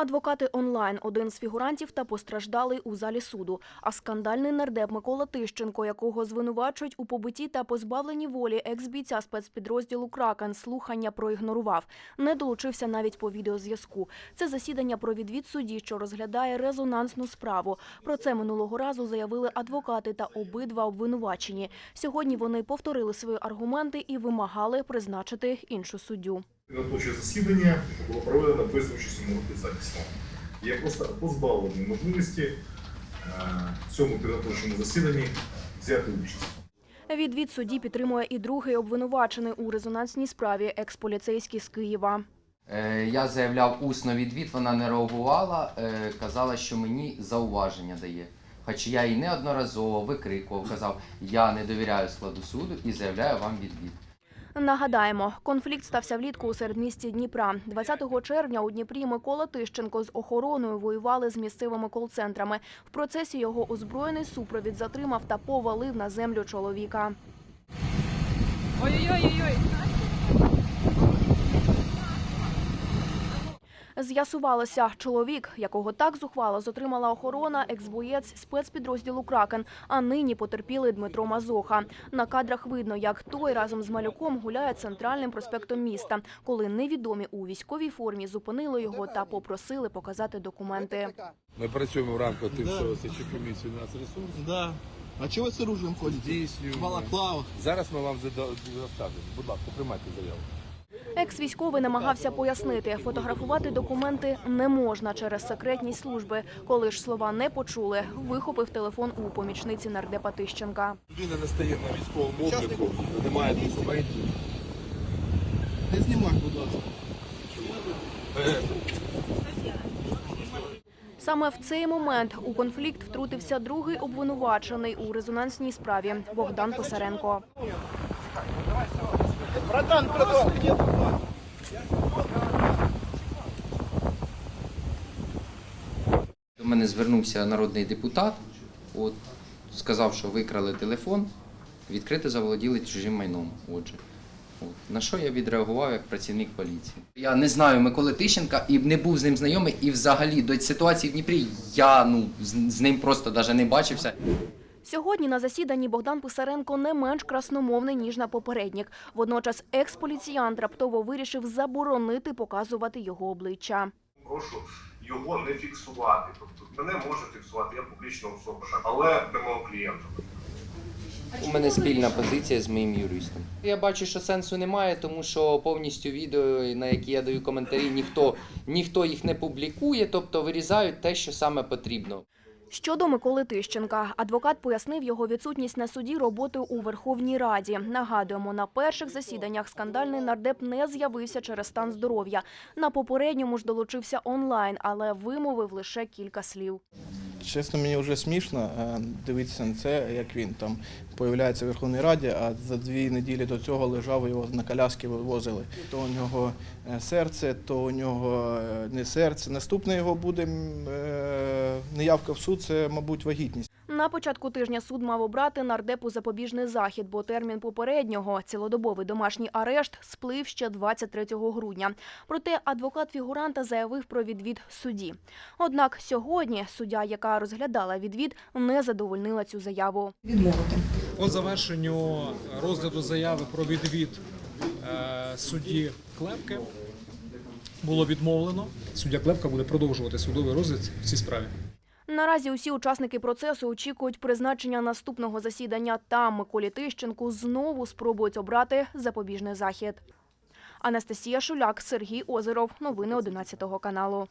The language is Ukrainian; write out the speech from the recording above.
Адвокати онлайн один з фігурантів та постраждалий у залі суду. А скандальний нардеп Микола Тищенко, якого звинувачують у побитті та позбавленні волі екс-бійця спецпідрозділу Кракен, слухання проігнорував. Не долучився навіть по відеозв'язку. Це засідання про відвід судді, що розглядає резонансну справу. Про це минулого разу заявили адвокати та обидва обвинувачені. Сьогодні вони повторили свої аргументи і вимагали призначити іншу суддю. Підготовче засідання було проведено без участі мого підзапису. Я просто позбавлений можливості е, в цьому підготовчому засіданні взяти участь. Відвід судді підтримує і другий обвинувачений у резонансній справі екс-поліцейський з Києва. Е, Я заявляв усно відвід, вона не реагувала, е, казала, що мені зауваження дає. Хоча я їй неодноразово викрикував, казав, я не довіряю складу суду і заявляю вам відвід. Нагадаємо, конфлікт стався влітку у середмісті Дніпра. 20 червня у Дніпрі Микола Тищенко з охороною воювали з місцевими кол-центрами. В процесі його озброєний супровід затримав та повалив на землю чоловіка. Ой-ой-ой-ой. З'ясувалося, чоловік, якого так зухвало затримала охорона, екс-боєць спецпідрозділу Кракен, а нині потерпілий Дмитро Мазоха. На кадрах видно, як той разом з малюком гуляє центральним проспектом міста, коли невідомі у військовій формі зупинили його та попросили показати документи. Ми працюємо в рамках тим, що комісії у нас ресурс. Да. А чого ви з оружием ходите? Здійснюємо. В балаклавах. Зараз ми вам зада- Будь ласка, приймайте заяву. Екс-військовий намагався пояснити, фотографувати документи не можна через секретність служби. Коли ж слова не почули, вихопив телефон у помічниці нардепа Тищенка. Людина не стає на військовому обліку, немає документів. Не знімай, будь ласка. Саме в цей момент у конфлікт втрутився другий обвинувачений у резонансній справі Богдан Писаренко. Братан, братан, где До мене звернувся народний депутат, от, сказав, що викрали телефон, відкрито заволоділи чужим майном. Отже. От. На що я відреагував як працівник поліції? Я не знаю Миколи Тищенка і не був з ним знайомий, і взагалі до ситуації в Дніпрі я ну, з, з ним просто навіть не бачився. Сьогодні на засіданні Богдан Писаренко не менш красномовний, ніж на попереднік. Водночас екс-поліціянт раптово вирішив заборонити показувати його обличчя. Прошу його не фіксувати. Тобто мене може фіксувати, я публічна особа, але не мого клієнта. У мене спільна позиція з моїм юристом. Я бачу, що сенсу немає, тому що повністю відео, на які я даю коментарі, ніхто, ніхто їх не публікує, тобто вирізають те, що саме потрібно. Щодо Миколи Тищенка, адвокат пояснив його відсутність на суді роботи у Верховній Раді. Нагадуємо, на перших засіданнях скандальний нардеп не з'явився через стан здоров'я. На попередньому ж долучився онлайн, але вимовив лише кілька слів. Чесно, мені вже смішно е, дивитися на це, як він там появляється в Верховній Раді, а за дві неділі до цього лежав його на коляски вивозили. То у нього е, серце, то у нього е, не серце. Наступне його буде неявка в суд, це, мабуть, вагітність. На початку тижня суд мав обрати нардепу запобіжний захід, бо термін попереднього цілодобовий домашній арешт сплив ще 23 грудня. Проте адвокат фігуранта заявив про відвід судді. Однак сьогодні суддя, яка розглядала відвід, не задовольнила цю заяву. відмовити. По завершенню розгляду заяви про відвід е, судді Клепки було відмовлено. Суддя Клепка буде продовжувати судовий розгляд в цій справі. Наразі усі учасники процесу очікують призначення наступного засідання. Там Миколі Тищенку знову спробують обрати запобіжний захід. Анастасія Шуляк, Сергій Озеров. Новини 11 каналу.